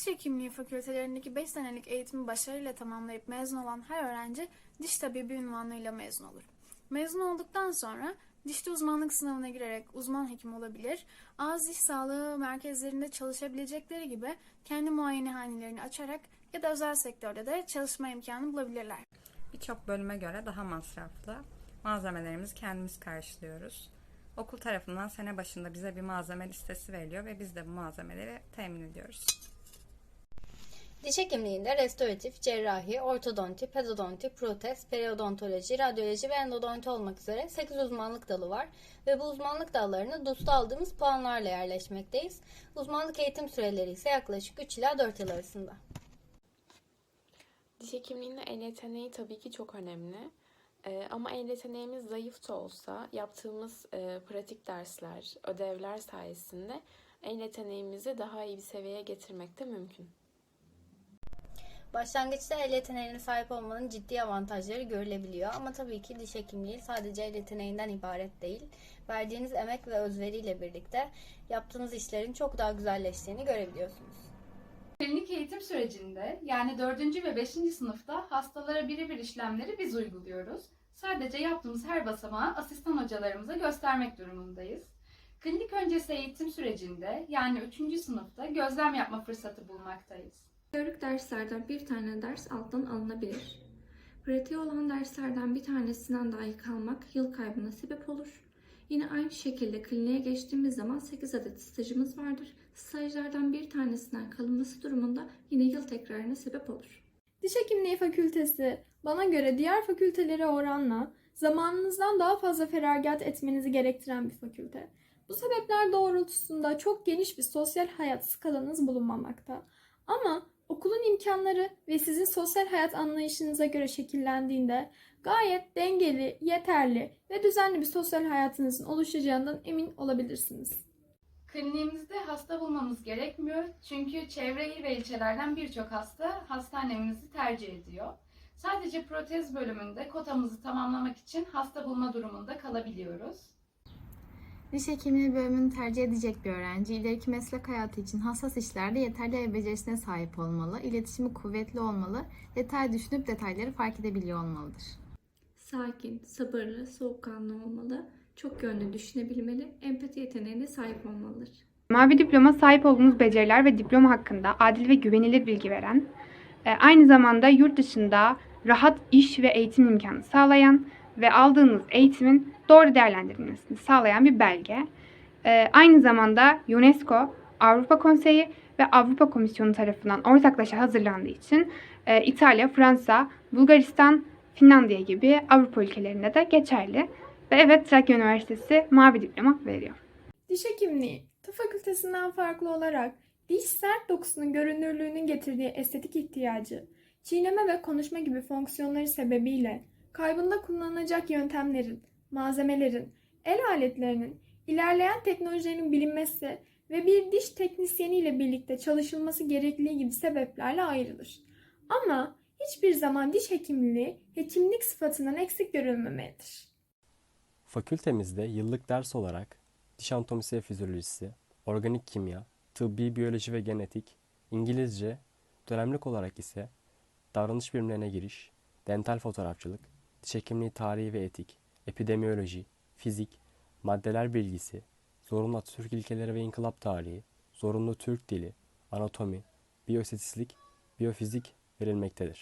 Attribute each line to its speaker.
Speaker 1: Diş hekimliği fakültelerindeki 5 senelik eğitimi başarıyla tamamlayıp mezun olan her öğrenci diş tabibi unvanıyla mezun olur. Mezun olduktan sonra dişli uzmanlık sınavına girerek uzman hekim olabilir, ağız diş sağlığı merkezlerinde çalışabilecekleri gibi kendi muayenehanelerini açarak ya da özel sektörde de çalışma imkanı bulabilirler.
Speaker 2: Birçok bölüme göre daha masraflı. Malzemelerimizi kendimiz karşılıyoruz. Okul tarafından sene başında bize bir malzeme listesi veriliyor ve biz de bu malzemeleri temin ediyoruz.
Speaker 3: Diş hekimliğinde restoratif, cerrahi, ortodonti, pedodonti, protez, periodontoloji, radyoloji ve endodonti olmak üzere 8 uzmanlık dalı var ve bu uzmanlık dallarını DUS'ta aldığımız puanlarla yerleşmekteyiz. Uzmanlık eğitim süreleri ise yaklaşık 3 ila 4 yıl arasında.
Speaker 4: Diş hekimliğinde el yeteneği tabii ki çok önemli. Ee, ama el yeteneğimiz zayıf da olsa yaptığımız e, pratik dersler, ödevler sayesinde el yeteneğimizi daha iyi bir seviyeye getirmek de mümkün.
Speaker 3: Başlangıçta el yeteneğine sahip olmanın ciddi avantajları görülebiliyor ama tabii ki diş hekimliği sadece el yeteneğinden ibaret değil. Verdiğiniz emek ve özveriyle birlikte yaptığınız işlerin çok daha güzelleştiğini görebiliyorsunuz.
Speaker 5: Klinik eğitim sürecinde yani 4. ve 5. sınıfta hastalara birebir işlemleri biz uyguluyoruz. Sadece yaptığımız her basamağı asistan hocalarımıza göstermek durumundayız. Klinik öncesi eğitim sürecinde yani 3. sınıfta gözlem yapma fırsatı bulmaktayız.
Speaker 6: Teorik derslerden bir tane ders alttan alınabilir. Pratiği olan derslerden bir tanesinden dahi kalmak yıl kaybına sebep olur. Yine aynı şekilde kliniğe geçtiğimiz zaman 8 adet stajımız vardır. Stajlardan bir tanesinden kalınması durumunda yine yıl tekrarına sebep olur.
Speaker 7: Diş Hekimliği Fakültesi bana göre diğer fakültelere oranla zamanınızdan daha fazla feragat etmenizi gerektiren bir fakülte. Bu sebepler doğrultusunda çok geniş bir sosyal hayat skalanız bulunmamakta. Ama okulun imkanları ve sizin sosyal hayat anlayışınıza göre şekillendiğinde gayet dengeli, yeterli ve düzenli bir sosyal hayatınızın oluşacağından emin olabilirsiniz.
Speaker 5: Kliniğimizde hasta bulmamız gerekmiyor çünkü çevre il ve ilçelerden birçok hasta hastanemizi tercih ediyor. Sadece protez bölümünde kotamızı tamamlamak için hasta bulma durumunda kalabiliyoruz.
Speaker 8: Diş hekimliği bölümünü tercih edecek bir öğrenci, ileriki meslek hayatı için hassas işlerde yeterli el becerisine sahip olmalı, iletişimi kuvvetli olmalı, detay düşünüp detayları fark edebiliyor olmalıdır.
Speaker 6: Sakin, sabırlı, soğukkanlı olmalı, çok yönlü düşünebilmeli, empati yeteneğine sahip olmalıdır.
Speaker 9: Mavi diploma sahip olduğunuz beceriler ve diploma hakkında adil ve güvenilir bilgi veren, e, aynı zamanda yurt dışında rahat iş ve eğitim imkanı sağlayan ve aldığınız eğitimin doğru değerlendirilmesini sağlayan bir belge. E, Aynı zamanda UNESCO, Avrupa Konseyi ve Avrupa Komisyonu tarafından ortaklaşa hazırlandığı için e, İtalya, Fransa, Bulgaristan, Finlandiya gibi Avrupa ülkelerinde de geçerli. Ve evet Trakya Üniversitesi mavi diploma veriyor.
Speaker 7: Diş hekimliği, tıp fakültesinden farklı olarak diş sert dokusunun görünürlüğünün getirdiği estetik ihtiyacı, çiğneme ve konuşma gibi fonksiyonları sebebiyle kaybında kullanılacak yöntemlerin, malzemelerin, el aletlerinin, ilerleyen teknolojilerin bilinmesi ve bir diş teknisyeniyle birlikte çalışılması gerekliliği gibi sebeplerle ayrılır. Ama hiçbir zaman diş hekimliği hekimlik sıfatından eksik görülmemelidir.
Speaker 10: Fakültemizde yıllık ders olarak diş anatomisi ve fizyolojisi, organik kimya, tıbbi biyoloji ve genetik, İngilizce, dönemlik olarak ise davranış bilimlerine giriş, dental fotoğrafçılık, diş hekimliği tarihi ve etik, epidemiyoloji, fizik, maddeler bilgisi, zorunlu Atatürk ilkeleri ve inkılap tarihi, zorunlu Türk dili, anatomi, biyostatistik, biyofizik verilmektedir.